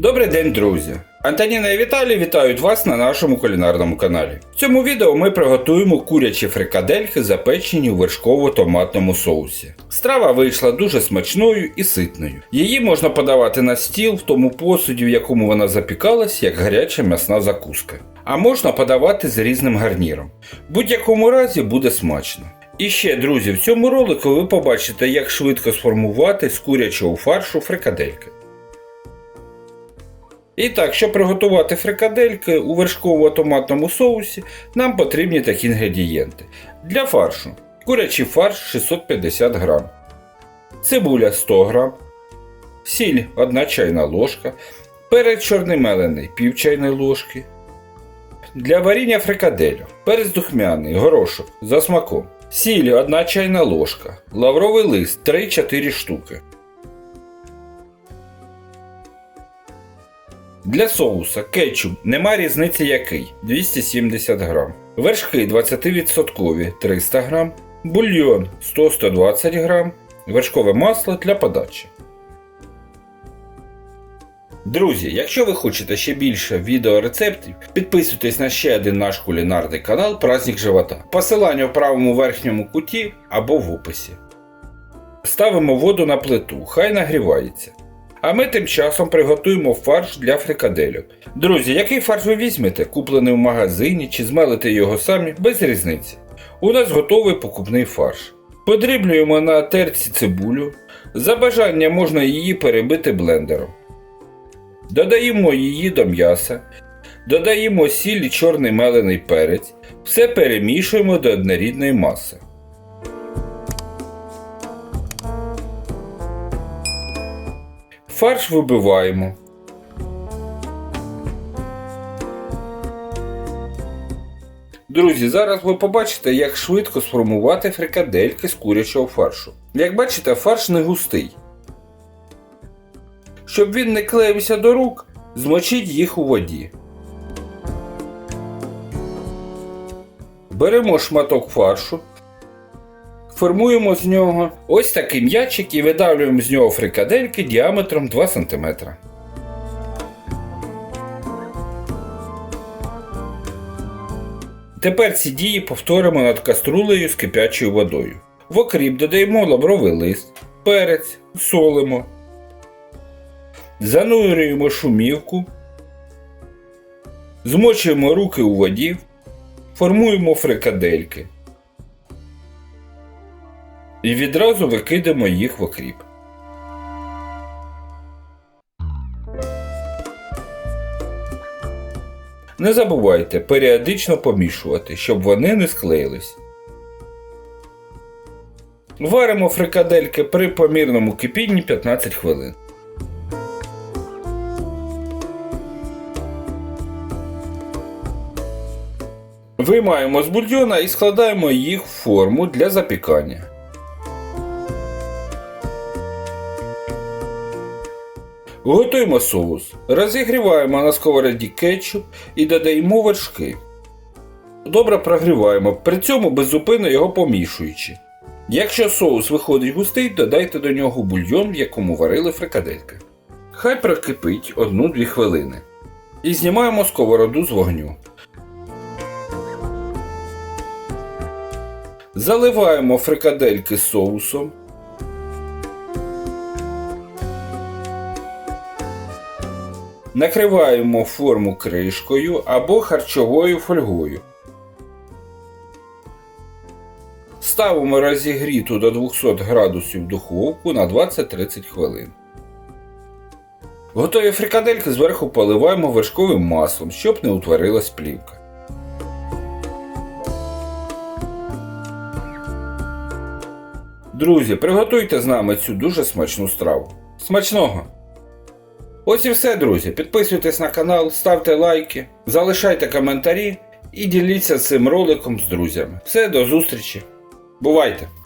Добрий день, друзі! Антоніна і Віталій вітають вас на нашому кулінарному каналі. В цьому відео ми приготуємо курячі фрикадельки, запечені у вершково-томатному соусі. Страва вийшла дуже смачною і ситною. Її можна подавати на стіл в тому посуді, в якому вона запікалась, як гаряча м'ясна закуска. А можна подавати з різним гарніром. В будь-якому разі буде смачно. І ще, друзі, в цьому ролику ви побачите, як швидко сформувати з курячого фаршу фрикадельки. І так, щоб приготувати фрикадельки у вершково-томатному соусі, нам потрібні такі інгредієнти. Для фаршу курячий фарш 650 г, цибуля 100 г, сіль 1 чайна ложка, перець чорний мелений пів чайної ложки. Для варіння фрикаделю перець духмяний, горошок за смаком, сіль 1 чайна ложка, лавровий лист 3-4 штуки. Для соуса кетчуп нема різниці який 270 г. Вершки 20% 300 г, бульйон 100-120 г, вершкове масло для подачі. Друзі, якщо ви хочете ще більше відеорецептів, підписуйтесь на ще один наш кулінарний канал Праздник Живота. Посилання в правому верхньому куті або в описі. Ставимо воду на плиту, хай нагрівається. А ми тим часом приготуємо фарш для фрикадельок. Друзі, який фарш ви візьмете, куплений в магазині чи змелите його самі, без різниці. У нас готовий покупний фарш. Подріблюємо на терці цибулю. За бажання можна її перебити блендером. Додаємо її до м'яса. Додаємо сіль і чорний мелений перець. Все перемішуємо до однорідної маси. Фарш вибиваємо. Друзі, зараз ви побачите, як швидко сформувати фрикадельки з курячого фаршу. Як бачите, фарш не густий. Щоб він не клеївся до рук, змочіть їх у воді. Беремо шматок фаршу, формуємо з нього ось такий м'ячик і видавлюємо з нього фрикадельки діаметром 2 см. Тепер ці дії повторимо над каструлею з кипячою водою. В окріп додаємо лавровий лист, перець, солимо, занурюємо шумівку, змочуємо руки у воді, формуємо фрикадельки і відразу викидаємо їх в окріп. Не забувайте періодично помішувати, щоб вони не склеїлись. Варимо фрикадельки при помірному кипінні 15 хвилин. Виймаємо з бульйона і складаємо їх в форму для запікання. Готуємо соус. Розігріваємо на сковороді кетчуп і додаємо вершки. Добре прогріваємо, при цьому беззупинно його помішуючи. Якщо соус виходить густий, додайте до нього бульйон, в якому варили фрикадельки. Хай прокипить 1-2 хвилини. І знімаємо сковороду з вогню. Заливаємо фрикадельки соусом. Накриваємо форму кришкою або харчовою фольгою. Ставимо розігріту до 200 градусів духовку на 20-30 хвилин. Готові фрикадельки зверху поливаємо вершковим маслом, щоб не утворилась плівка. Друзі, приготуйте з нами цю дуже смачну страву. Смачного! Ось і все, друзі. Підписуйтесь на канал, ставте лайки, залишайте коментарі і діліться цим роликом з друзями. Все, до зустрічі. Бувайте!